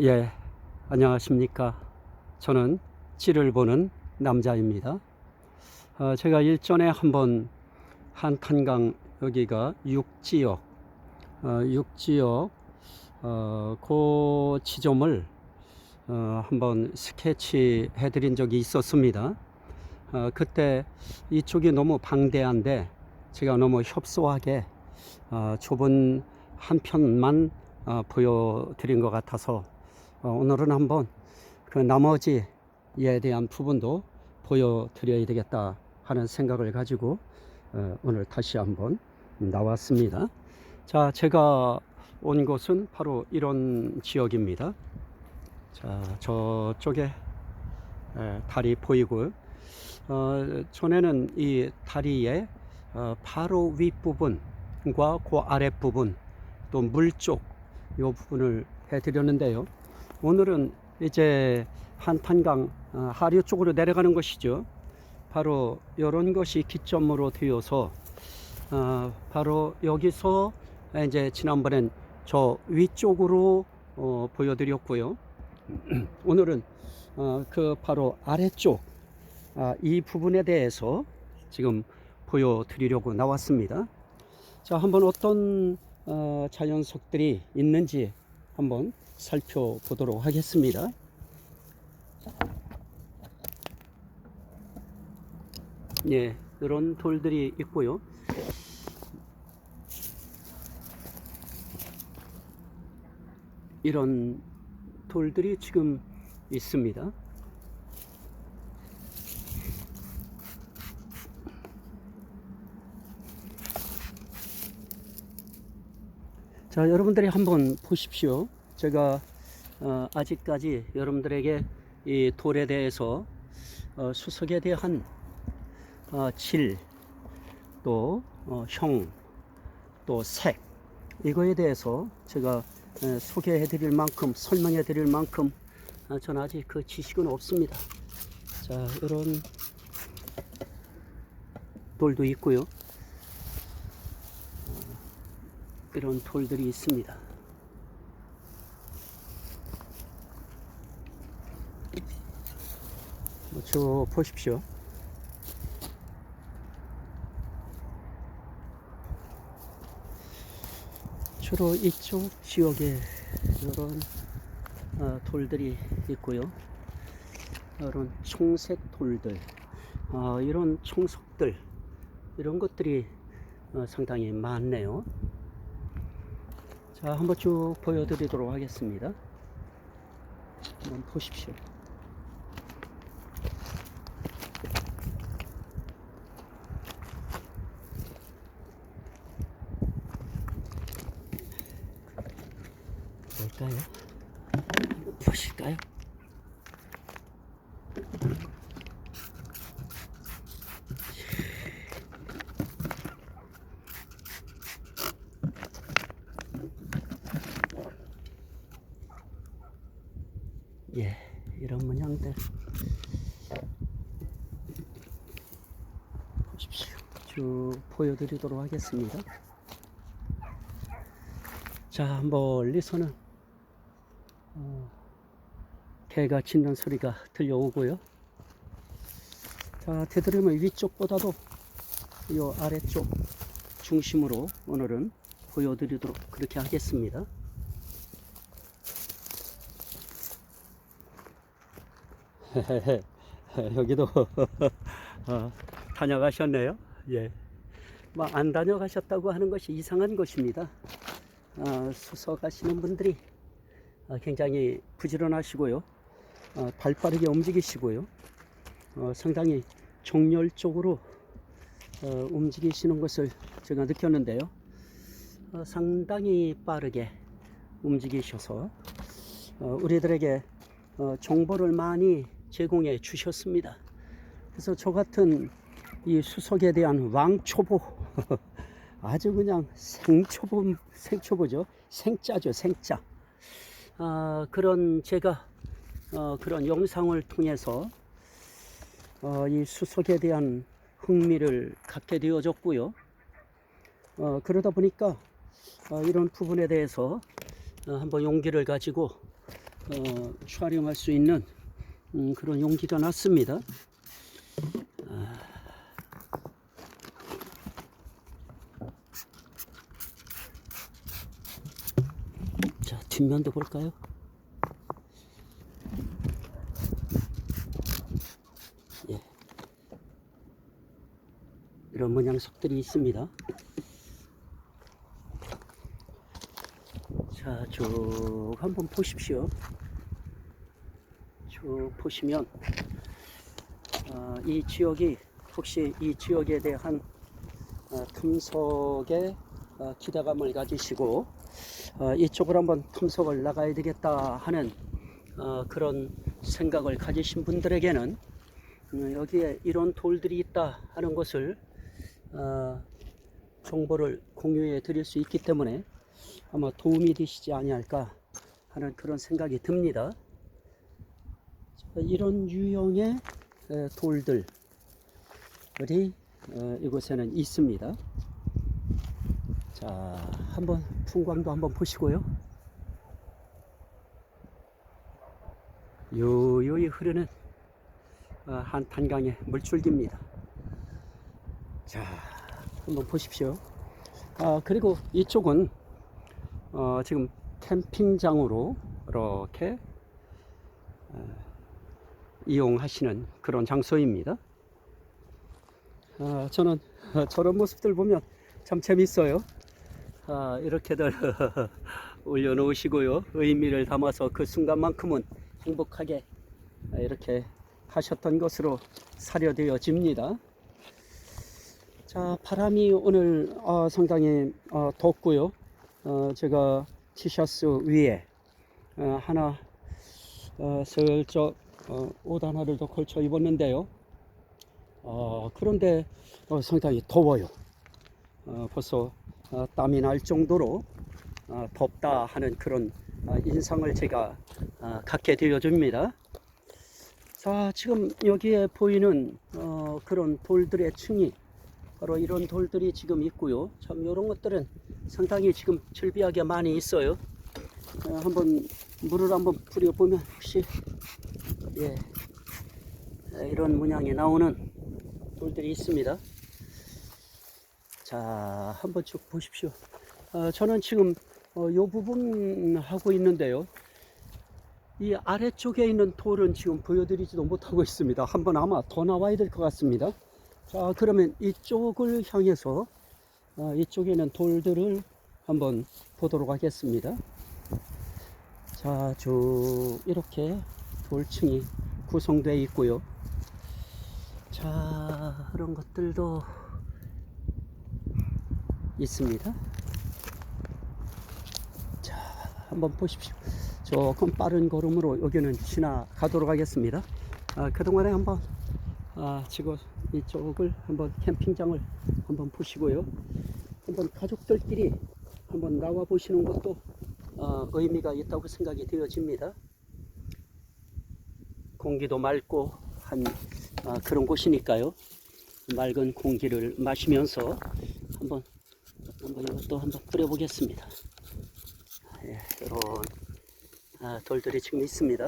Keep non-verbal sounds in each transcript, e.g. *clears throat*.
예, 안녕하십니까. 저는 찌를 보는 남자입니다. 어, 제가 일전에 한번 한탄강 여기가 육지역, 어, 육지역, 어, 그 지점을 어, 한번 스케치 해드린 적이 있었습니다. 어, 그때 이쪽이 너무 방대한데 제가 너무 협소하게 어, 좁은 한 편만 어, 보여드린 것 같아서 어, 오늘은 한번 그 나머지에 대한 부분도 보여드려야 되겠다 하는 생각을 가지고 어, 오늘 다시 한번 나왔습니다. 자, 제가 온 곳은 바로 이런 지역입니다. 자, 저쪽에 에, 다리 보이고, 어, 전에는 이 다리의 어, 바로 윗부분과 그 아랫부분, 또 물 쪽, 요 부분을 해드렸는데요. 오늘은 이제 한탄강 어, 하류 쪽으로 내려가는 것이죠. 바로 이런 것이 기점으로 되어서 어, 바로 여기서 이제 지난번엔 저 위쪽으로 어, 보여드렸고요. *clears throat* 오늘은 어, 그 바로 아래쪽 아, 이 부분에 대해서 지금 보여드리려고 나왔습니다. 자, 한번 어떤 어, 자연석들이 있는지 한번 살펴보도록 하겠습니다. 예, 이런 돌들이 있고요. 이런 돌들이 지금 있습니다. 자, 여러분들이 한번 보십시오. 제가 어, 아직까지 여러분들에게 이 돌에 대해서 어, 수석에 대한 어, 질, 또 어, 형, 또 색, 이거에 대해서 제가 에, 소개해 드릴 만큼, 설명해 드릴 만큼 아, 저는 아직 그 지식은 없습니다. 자, 이런 돌도 있고요. 어, 이런 돌들이 있습니다. 뭐, 저 보십시오. 주로 이쪽 지역에 이런 어, 돌들이 있고요. 이런 청색 돌들, 어, 이런 청석들, 이런 것들이 어, 상당히 많네요. 자, 한번 쭉 보여드리도록 하겠습니다. 한번 보십시오. 뭘까요? 보실까요? 예, 이런 문양들 보십시오. 쭉 보여드리도록 하겠습니다. 자, 멀리서는 어, 개가 짖는 소리가 들려오고요. 자, 되도록이면 위쪽보다도 이 아래쪽 중심으로 오늘은 보여드리도록 그렇게 하겠습니다. *laughs* 여기도 *laughs* 어, 다녀가셨네요. 예. 뭐안 다녀가셨다고 하는 것이 이상한 것입니다. 어, 수석하시는 분들이 어, 굉장히 부지런하시고요. 어, 발 빠르게 움직이시고요. 어, 상당히 정열적으로 어, 움직이시는 것을 제가 느꼈는데요. 어, 상당히 빠르게 움직이셔서 어, 우리들에게 어, 정보를 많이 제공해 주셨습니다. 그래서 저 같은 이 수석에 대한 왕초보 *laughs* 아주 그냥 생초보 생초보죠 생짜죠 생짜 아, 그런 제가 어, 그런 영상을 통해서 어, 이 수석에 대한 흥미를 갖게 되어졌고요 어, 그러다 보니까 어, 이런 부분에 대해서 어, 한번 용기를 가지고 어, 촬영할 수 있는 음, 그런 용기가 났습니다. 아. 자, 뒷면도 볼까요? 예. 이런 문양석들이 있습니다. 자, 쭉 한번 보십시오. 쭉 보시면 아, 이 지역이 혹시 이 지역에 대한 아, 탐석에 아, 기대감을 가지시고 아, 이쪽으로 한번 탐석을 나가야 되겠다 하는 아, 그런 생각을 가지신 분들에게는 음, 여기에 이런 돌들이 있다 하는 것을 아, 정보를 공유해 드릴 수 있기 때문에 아마 도움이 되시지 아니할까 하는 그런 생각이 듭니다. 자, 이런 유형의 에, 돌들이 어, 이곳에는 있습니다. 자, 한번 풍광도 한번 보시고요. 요요히 흐르는 어, 한 단강의 물줄기입니다. 자, 한번 보십시오. 아, 그리고 이쪽은 어, 지금 캠핑장으로 이렇게 어, 이용하시는 그런 장소입니다. 아, 저는 저런 모습들 보면 참 재밌어요. 아, 이렇게들 *laughs* 올려놓으시고요. 의미를 담아서 그 순간만큼은 행복하게 이렇게 하셨던 것으로 사려되어집니다. 자, 바람이 오늘 어, 상당히 어, 덥고요. 어, 제가 티셔츠 위에 어, 하나 어, 슬쩍 어, 옷 하나를 더 걸쳐 입었는데요. 어, 그런데 어, 상당히 더워요. 어, 벌써 어, 땀이 날 정도로 어, 덥다 하는 그런 어, 인상을 제가 어, 갖게 되어줍니다. 자, 지금 여기에 보이는 어, 그런 돌들의 층이 바로 이런 돌들이 지금 있고요. 참 이런 것들은 상당히 지금 즐비하게 많이 있어요. 어, 한번 물을 한번 뿌려 보면 혹시 예 에, 이런 문양이 나오는 돌들이 있습니다. 자, 한번 쭉 보십시오. 어, 저는 지금 어, 이 부분 하고 있는데요. 이 아래쪽에 있는 돌은 지금 보여드리지도 못하고 있습니다. 한번 아마 더 나와야 될 것 같습니다. 자, 그러면 이쪽을 향해서 어, 이쪽에 있는 돌들을 한번 보도록 하겠습니다. 자, 쭉 이렇게 돌층이 구성되어 있고요. 자, 그런 것들도 있습니다. 자, 한번 보십시오. 조금 빠른 걸음으로 여기는 지나가도록 하겠습니다. 아, 그동안에 한번 아, 지금 이쪽을 한번 캠핑장을 한번 보시고요. 한번 가족들끼리 한번 나와 보시는 것도 어, 의미가 있다고 생각이 되어집니다. 공기도 맑고 한 아, 그런 곳이니까요. 맑은 공기를 마시면서 한번 한번 이것도 한번 뿌려보겠습니다. 예, 이런 아, 돌들이 지금 있습니다.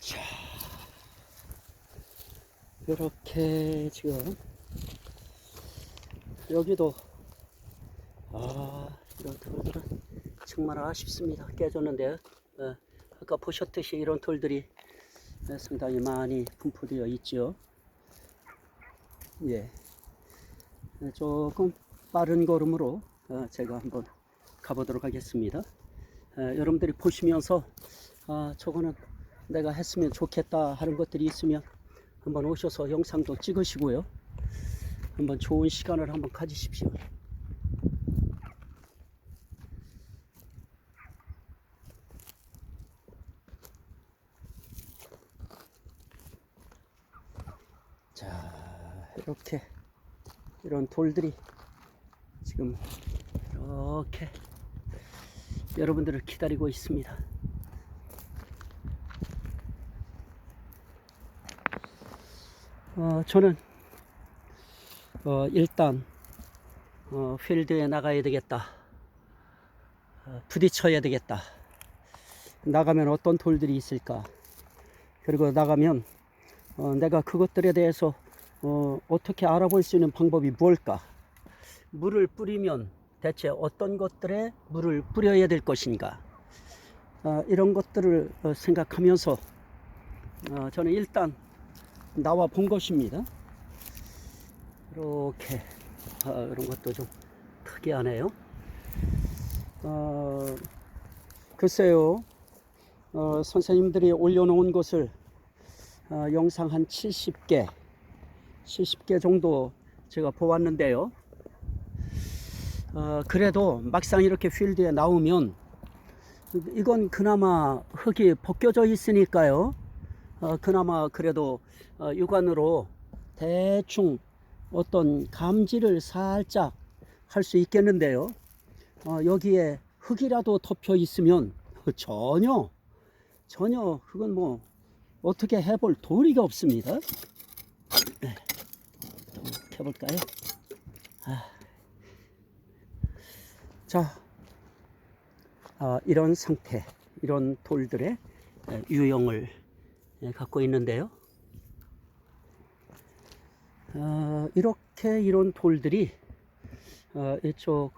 자, 이렇게 지금 여기도 아 이런 돌들은 정말 아쉽습니다. 깨졌는데 어, 아까 보셨듯이 이런 돌들이 어, 상당히 많이 분포되어 있죠. 예. 네, 조금 빠른 걸음으로 어, 제가 한번 가보도록 하겠습니다. 어, 여러분들이 보시면서 아, 저거는 내가 했으면 좋겠다 하는 것들이 있으면 한번 오셔서 영상도 찍으시고요. 한번 좋은 시간을 한번 가지십시오. 자, 이렇게 이런 돌들이 지금 이렇게 여러분들을 기다리고 있습니다. 어, 저는 어, 일단 어, 필드에 나가야 되겠다. 어, 부딪혀야 되겠다. 나가면 어떤 돌들이 있을까? 그리고 나가면 어, 내가 그것들에 대해서 어, 어떻게 알아볼 수 있는 방법이 무엇일까? 물을 뿌리면 대체 어떤 것들에 물을 뿌려야 될 것인가? 어, 이런 것들을 어, 생각하면서 어, 저는 일단 나와 본 것입니다. 이렇게 어, 이런 것도 좀 특이하네요. 어, 글쎄요, 어, 선생님들이 올려놓은 것을 어, 영상 한 70개, 70개 정도 제가 보았는데요. 어, 그래도 막상 이렇게 필드에 나오면 이건 그나마 흙이 벗겨져 있으니까요. 어, 그나마 그래도 어, 육안으로 대충 어떤 감지를 살짝 할 수 있겠는데요. 어, 여기에 흙이라도 덮여 있으면 *laughs* 전혀 전혀 그건 뭐 어떻게 해볼 도리가 없습니다. 네, 또 해볼까요? 아. 자, 아, 이런 상태, 이런 돌들의 에, 유형을 예, 갖고 있는데요. 어, 이렇게 이런 돌들이 어, 이쪽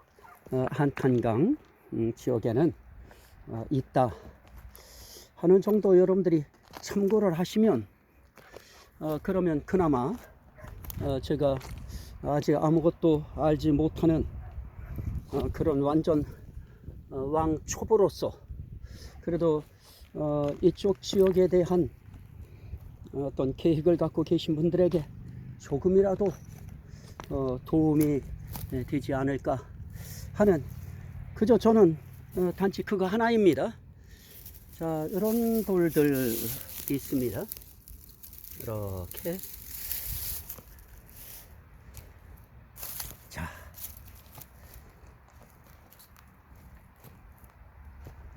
어, 한탄강 음, 지역에는 어, 있다 하는 정도 여러분들이 참고를 하시면 어, 그러면 그나마 어, 제가 아직 아무것도 알지 못하는 어, 그런 완전 어, 왕 초보로서 그래도 어, 이쪽 지역에 대한 어떤 계획을 갖고 계신 분들에게 조금이라도 어, 도움이 예, 되지 않을까 하는 그저 저는 어, 단지 그거 하나입니다. 자 이런 돌들 있습니다. 이렇게 자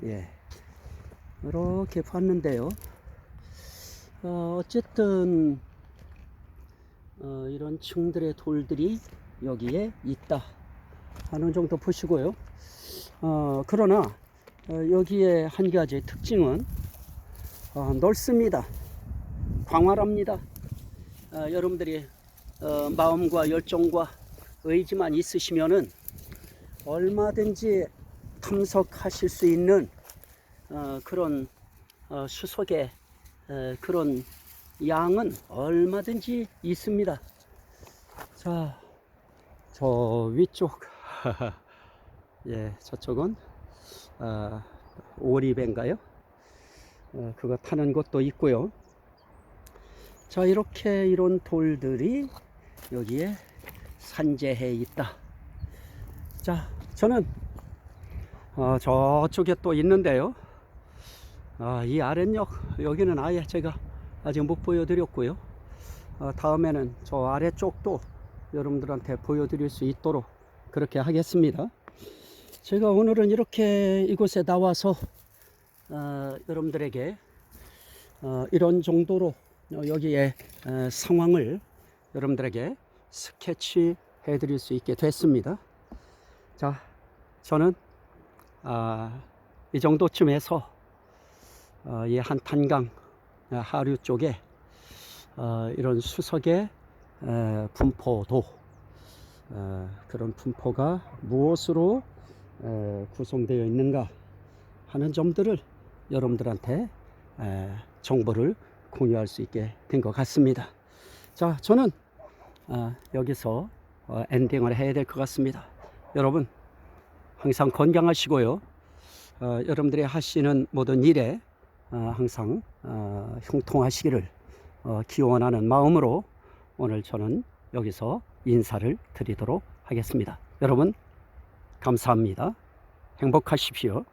예. 이렇게 봤는데요. 어, 어쨌든 어, 이런 층들의 돌들이 여기에 있다 하는 정도 보시고요. 어, 그러나 어, 여기에 한 가지 특징은 어, 넓습니다. 광활합니다. 어, 여러분들이 어, 마음과 열정과 의지만 있으시면은 얼마든지 탐색하실 수 있는 어, 그런 어, 수석의 에, 그런 양은 얼마든지 있습니다. 자, 저 위쪽, *laughs* 예, 저쪽은 아, 오리배인가요? 어, 그거 타는 곳도 있고요. 자, 이렇게 이런 돌들이 여기에 산재해 있다. 자, 저는 어, 저쪽에 또 있는데요. 아, 이 아랫역 여기는 아예 제가 아직 못 보여드렸고요. 어, 다음에는 저 아래쪽도 여러분들한테 보여드릴 수 있도록 그렇게 하겠습니다. 제가 오늘은 이렇게 이곳에 나와서 어, 여러분들에게 어, 이런 정도로 어, 여기에 어, 상황을 여러분들에게 스케치 해드릴 수 있게 됐습니다. 자, 저는 아, 이 정도쯤에서 어, 이 한탄강 어, 하류 쪽에 어, 이런 수석의 에, 분포도 어, 그런 분포가 무엇으로 에, 구성되어 있는가 하는 점들을 여러분들한테 에, 정보를 공유할 수 있게 된 것 같습니다. 자, 저는 어, 여기서 어, 엔딩을 해야 될 것 같습니다. 여러분 항상 건강하시고요. 어, 여러분들이 하시는 모든 일에 어, 항상 어, 형통하시기를 어, 기원하는 마음으로 오늘 저는 여기서 인사를 드리도록 하겠습니다. 여러분 감사합니다. 행복하십시오.